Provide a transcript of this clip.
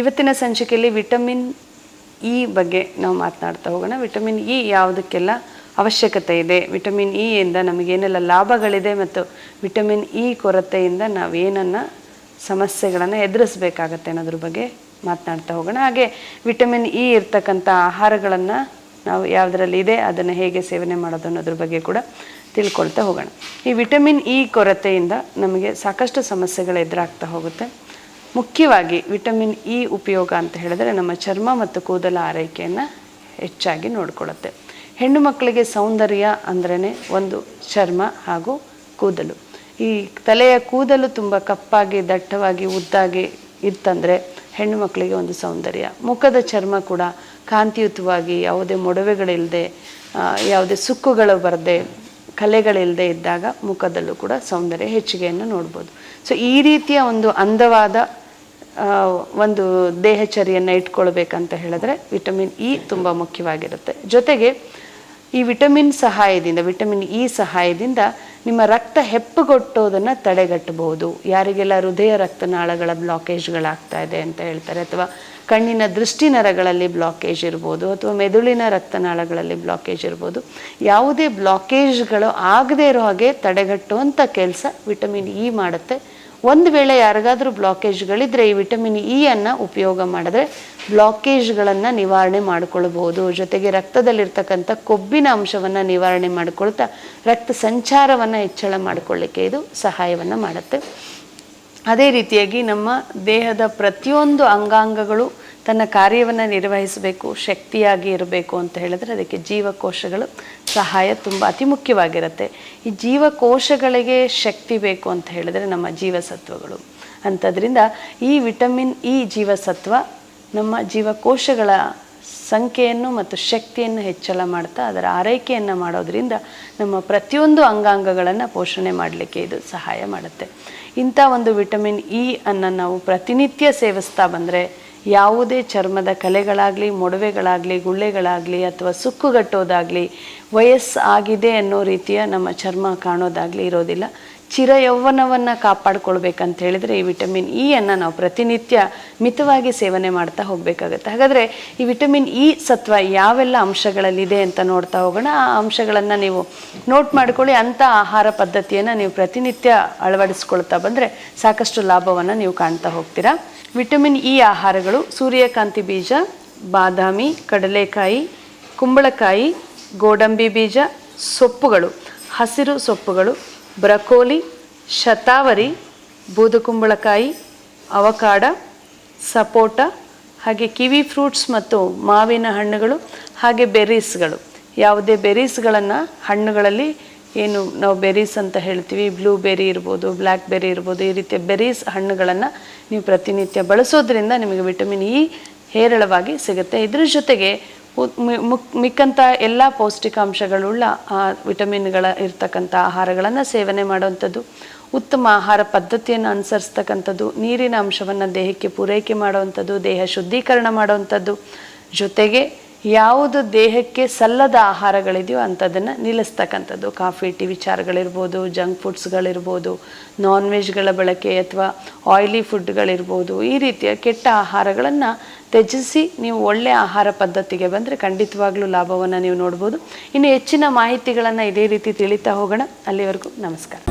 ಇವತ್ತಿನ ಸಂಚಿಕೆಯಲ್ಲಿ vitamin E ಬಗ್ಗೆ ನಾವು ಮಾತನಾಡ್ತಾ ಹೋಗೋಣ. ವಿಟಮಿನ್ ಇ ಯಾವುದಕ್ಕೆಲ್ಲ ಅವಶ್ಯಕತೆ ಇದೆ? ವಿಟಮಿನ್ ಇ ಇಂದ ನಮಗೇನೆಲ್ಲ ಲಾಭಗಳಿದೆ ಮತ್ತು ವಿಟಮಿನ್ ಇ ಕೊರತೆಯಿಂದ ನಾವೇನನ್ನು ಸಮಸ್ಯೆಗಳನ್ನು ಎದುರಿಸಬೇಕಾಗತ್ತೆ ಅನ್ನೋದ್ರ ಬಗ್ಗೆ ಮಾತನಾಡ್ತಾ ಹೋಗೋಣ. ಹಾಗೆ ವಿಟಮಿನ್ ಇ ಇರ್ತಕ್ಕಂಥ ಆಹಾರಗಳನ್ನು ನಾವು ಯಾವುದರಲ್ಲಿ ಇದೆ, ಅದನ್ನು ಹೇಗೆ ಸೇವನೆ ಮಾಡೋದು ಅನ್ನೋದ್ರ ಬಗ್ಗೆ ಕೂಡ ತಿಳ್ಕೊಳ್ತಾ ಹೋಗೋಣ. ಈ ವಿಟಮಿನ್ ಇ ಕೊರತೆಯಿಂದ ನಮಗೆ ಸಾಕಷ್ಟು ಸಮಸ್ಯೆಗಳು ಎದುರಾಗ್ತಾ ಹೋಗುತ್ತೆ. ಮುಖ್ಯವಾಗಿ ವಿಟಮಿನ್ ಇ ಉಪಯೋಗ ಅಂತ ಹೇಳಿದ್ರೆ ನಮ್ಮ ಚರ್ಮ ಮತ್ತು ಕೂದಲ ಆರೈಕೆಯನ್ನು ಹೆಚ್ಚಾಗಿ ನೋಡಿಕೊಳ್ಳುತ್ತೆ. ಹೆಣ್ಣು ಮಕ್ಕಳಿಗೆ ಸೌಂದರ್ಯ ಅಂದ್ರೇ ಒಂದು ಚರ್ಮ ಹಾಗೂ ಕೂದಲು. ಈ ತಲೆಯ ಕೂದಲು ತುಂಬ ಕಪ್ಪಾಗಿ, ದಟ್ಟವಾಗಿ, ಉದ್ದಾಗಿ ಇತ್ತಂದರೆ ಹೆಣ್ಣು ಮಕ್ಕಳಿಗೆ ಒಂದು ಸೌಂದರ್ಯ. ಮುಖದ ಚರ್ಮ ಕೂಡ ಕಾಂತಿಯುತವಾಗಿ, ಯಾವುದೇ ಮೊಡವೆಗಳಿಲ್ಲದೆ ಯಾವುದೇ ಸುಕ್ಕುಗಳು ಬರದೆ, ಕಲೆಗಳಿಲ್ಲದೆ ಇದ್ದಾಗ ಮುಖದಲ್ಲೂ ಕೂಡ ಸೌಂದರ್ಯ ಹೆಚ್ಚಿಗೆಯನ್ನು ನೋಡ್ಬೋದು. ಸೊ ಈ ರೀತಿಯ ಒಂದು ಅಂದವಾದ ಒಂದು ದೇಹಚರಿಯನ್ನು ಇಟ್ಕೊಳ್ಬೇಕಂತ ಹೇಳಿದ್ರೆ ವಿಟಮಿನ್ ಇ ತುಂಬ ಮುಖ್ಯವಾಗಿರುತ್ತೆ. ಜೊತೆಗೆ ಈ ವಿಟಮಿನ್ ಸಹಾಯದಿಂದ, ವಿಟಮಿನ್ ಇ ಸಹಾಯದಿಂದ ನಿಮ್ಮ ರಕ್ತ ಹೆಪ್ಪುಗೊಟ್ಟೋದನ್ನು ತಡೆಗಟ್ಟಬಹುದು. ಯಾರಿಗೆಲ್ಲ ಹೃದಯ ರಕ್ತನಾಳಗಳ ಬ್ಲಾಕೇಜ್ಗಳಾಗ್ತಾ ಇದೆ ಅಂತ ಹೇಳ್ತಾರೆ, ಅಥವಾ ಕಣ್ಣಿನ ದೃಷ್ಟಿ ನರಗಳಲ್ಲಿ ಬ್ಲಾಕೇಜ್ ಇರ್ಬೋದು, ಅಥವಾ ಮೆದುಳಿನ ರಕ್ತನಾಳಗಳಲ್ಲಿ ಬ್ಲಾಕೇಜ್ ಇರ್ಬೋದು, ಯಾವುದೇ ಬ್ಲಾಕೇಜ್ಗಳು ಆಗದೇ ಇರೋ ಹಾಗೆ ತಡೆಗಟ್ಟುವಂಥ ಕೆಲಸ ವಿಟಮಿನ್ ಇ ಮಾಡುತ್ತೆ. ಒಂದು ವೇಳೆ ಯಾರಿಗಾದರೂ ಬ್ಲಾಕೇಜ್ಗಳಿದ್ರೆ ಈ ವಿಟಮಿನ್ ಇ ಅನ್ನು ಉಪಯೋಗ ಮಾಡಿದ್ರೆ ಬ್ಲಾಕೇಜ್ಗಳನ್ನು ನಿವಾರಣೆ ಮಾಡಿಕೊಳ್ಬಹುದು. ಜೊತೆಗೆ ರಕ್ತದಲ್ಲಿರ್ತಕ್ಕಂಥ ಕೊಬ್ಬಿನ ಅಂಶವನ್ನು ನಿವಾರಣೆ ಮಾಡಿಕೊಳ್ತಾ ರಕ್ತ ಸಂಚಾರವನ್ನು ಹೆಚ್ಚಳ ಮಾಡಿಕೊಳ್ಳಿಕ್ಕೆ ಇದು ಸಹಾಯವನ್ನು ಮಾಡುತ್ತೆ. ಅದೇ ರೀತಿಯಾಗಿ ನಮ್ಮ ದೇಹದ ಪ್ರತಿಯೊಂದು ಅಂಗಾಂಗಗಳು ತನ್ನ ಕಾರ್ಯವನ್ನು ನಿರ್ವಹಿಸಬೇಕು, ಶಕ್ತಿಯಾಗಿ ಇರಬೇಕು ಅಂತ ಹೇಳಿದ್ರೆ ಅದಕ್ಕೆ ಜೀವಕೋಶಗಳು ಸಹಾಯ ತುಂಬ ಅತಿ ಮುಖ್ಯವಾಗಿರುತ್ತೆ. ಈ ಜೀವಕೋಶಗಳಿಗೆ ಶಕ್ತಿ ಬೇಕು ಅಂತ ಹೇಳಿದ್ರೆ ನಮ್ಮ ಜೀವಸತ್ವಗಳು. ಅಂಥದ್ರಿಂದ ಈ ವಿಟಮಿನ್ ಇ ಜೀವಸತ್ವ ನಮ್ಮ ಜೀವಕೋಶಗಳ ಸಂಖ್ಯೆಯನ್ನು ಮತ್ತು ಶಕ್ತಿಯನ್ನು ಹೆಚ್ಚಳ ಮಾಡ್ತಾ ಅದರ ಆರೈಕೆಯನ್ನು ಮಾಡೋದ್ರಿಂದ ನಮ್ಮ ಪ್ರತಿಯೊಂದು ಅಂಗಾಂಗಗಳನ್ನು ಪೋಷಣೆ ಮಾಡಲಿಕ್ಕೆ ಇದು ಸಹಾಯ ಮಾಡುತ್ತೆ. ಇಂಥ ಒಂದು ವಿಟಮಿನ್ ಇ ಅನ್ನು ನಾವು ಪ್ರತಿನಿತ್ಯ ಸೇವಿಸ್ತಾ ಬಂದರೆ ಯಾವುದೇ ಚರ್ಮದ ಕಲೆಗಳಾಗಲಿ ಮೊಡವೆಗಳಾಗಲಿ ಗುಳ್ಳೆಗಳಾಗಲಿ ಅಥವಾ ಸುಕ್ಕುಗಟ್ಟೋದಾಗಲಿ ವಯಸ್ಸಾಗಿದೆ ಅನ್ನೋ ರೀತಿಯ ನಮ್ಮ ಚರ್ಮ ಕಾಣೋದಾಗಲಿ ಇರೋದಿಲ್ಲ. ಚಿರ ಯೌವನವನ್ನು ಕಾಪಾಡ್ಕೊಳ್ಬೇಕಂತ ಹೇಳಿದರೆ ಈ ವಿಟಮಿನ್ ಇ ಅನ್ನು ನಾವು ಪ್ರತಿನಿತ್ಯ ಮಿತವಾಗಿ ಸೇವನೆ ಮಾಡ್ತಾ ಹೋಗಬೇಕಾಗತ್ತೆ. ಹಾಗಾದರೆ ಈ ವಿಟಮಿನ್ ಇ ಸತ್ವ ಯಾವೆಲ್ಲ ಅಂಶಗಳಲ್ಲಿದೆ ಅಂತ ನೋಡ್ತಾ ಹೋಗೋಣ. ಆ ಅಂಶಗಳನ್ನು ನೀವು ನೋಟ್ ಮಾಡ್ಕೊಳ್ಳಿ. ಅಂಥ ಆಹಾರ ಪದ್ಧತಿಯನ್ನು ನೀವು ಪ್ರತಿನಿತ್ಯ ಅಳವಡಿಸ್ಕೊಳ್ತಾ ಬಂದರೆ ಸಾಕಷ್ಟು ಲಾಭವನ್ನು ನೀವು ಕಾಣ್ತಾ ಹೋಗ್ತೀರಾ. ವಿಟಮಿನ್ ಇ ಆಹಾರಗಳು ಸೂರ್ಯಕಾಂತಿ ಬೀಜ, ಬಾದಾಮಿ, ಕಡಲೆಕಾಯಿ, ಕುಂಬಳಕಾಯಿ, ಗೋಡಂಬಿ ಬೀಜ, ಸೊಪ್ಪುಗಳು, ಹಸಿರು ಸೊಪ್ಪುಗಳು ಬ್ರಕೋಲಿ, ಶತಾವರಿ, ಬೂದುಕುಂಬಳಕಾಯಿ, ಅವಕಾಡ, ಸಪೋಟ, ಹಾಗೆ ಕಿವಿ ಫ್ರೂಟ್ಸ್ ಮತ್ತು ಮಾವಿನ ಹಣ್ಣುಗಳು, ಹಾಗೆ ಬೆರೀಸ್ಗಳು. ಯಾವುದೇ ಬೆರೀಸ್ಗಳನ್ನು ಹಣ್ಣುಗಳಲ್ಲಿ ಏನು ನಾವು ಬೆರೀಸ್ ಅಂತ ಹೇಳ್ತೀವಿ. ಬ್ಲೂ ಬೆರಿ ಇರ್ಬೋದು ಬ್ಲ್ಯಾಕ್ ಬೆರಿ ಇರ್ಬೋದು, ಈ ರೀತಿಯ ಬೆರೀಸ್ ಹಣ್ಣುಗಳನ್ನು ನೀವು ಪ್ರತಿನಿತ್ಯ ಬಳಸೋದ್ರಿಂದ ನಿಮಗೆ ವಿಟಮಿನ್ ಇ ಹೇರಳವಾಗಿ ಸಿಗುತ್ತೆ. ಇದ್ರ ಜೊತೆಗೆ ಮಿಕ್ಕಂಥ ಎಲ್ಲ ಪೌಷ್ಟಿಕಾಂಶಗಳುಳ್ಳ, ಆ, ವಿಟಮಿನ್ಗಳ ಇರ್ತಕ್ಕಂಥ ಆಹಾರಗಳನ್ನು ಸೇವನೆ ಮಾಡುವಂಥದ್ದು, ಉತ್ತಮ ಆಹಾರ ಪದ್ಧತಿಯನ್ನು ಅನುಸರಿಸ್ತಕ್ಕಂಥದ್ದು, ನೀರಿನ ಅಂಶವನ್ನು ದೇಹಕ್ಕೆ ಪೂರೈಕೆ ಮಾಡುವಂಥದ್ದು, ದೇಹ ಶುದ್ಧೀಕರಣ ಮಾಡುವಂಥದ್ದು, ಜೊತೆಗೆ ಯಾವುದು ದೇಹಕ್ಕೆ ಸಲ್ಲದ ಆಹಾರಗಳಿದೆಯೋ ಅಂಥದ್ದನ್ನು ನಿಲ್ಲಿಸ್ತಕ್ಕಂಥದ್ದು. ಕಾಫಿ, ಟಿ ವಿಚಾರಗಳಿರ್ಬೋದು, ಜಂಕ್ ಫುಡ್ಸ್ಗಳಿರ್ಬೋದು ನಾನ್ ವೆಜ್ಗಳ ಬಳಕೆ ಅಥವಾ ಆಯಿಲಿ ಫುಡ್ಗಳಿರ್ಬೋದು. ಈ ರೀತಿಯ ಕೆಟ್ಟ ಆಹಾರಗಳನ್ನು ತ್ಯಜಿಸಿ ನೀವು ಒಳ್ಳೆಯ ಆಹಾರ ಪದ್ಧತಿಗೆ ಬಂದರೆ ಖಂಡಿತವಾಗ್ಲೂ ಲಾಭವನ್ನು ನೀವು ನೋಡ್ಬೋದು. ಇನ್ನು ಹೆಚ್ಚಿನ ಮಾಹಿತಿಗಳನ್ನು ಇದೇ ರೀತಿ ತಿಳಿತಾ ಹೋಗೋಣ. ಅಲ್ಲಿವರೆಗೂ ನಮಸ್ಕಾರ.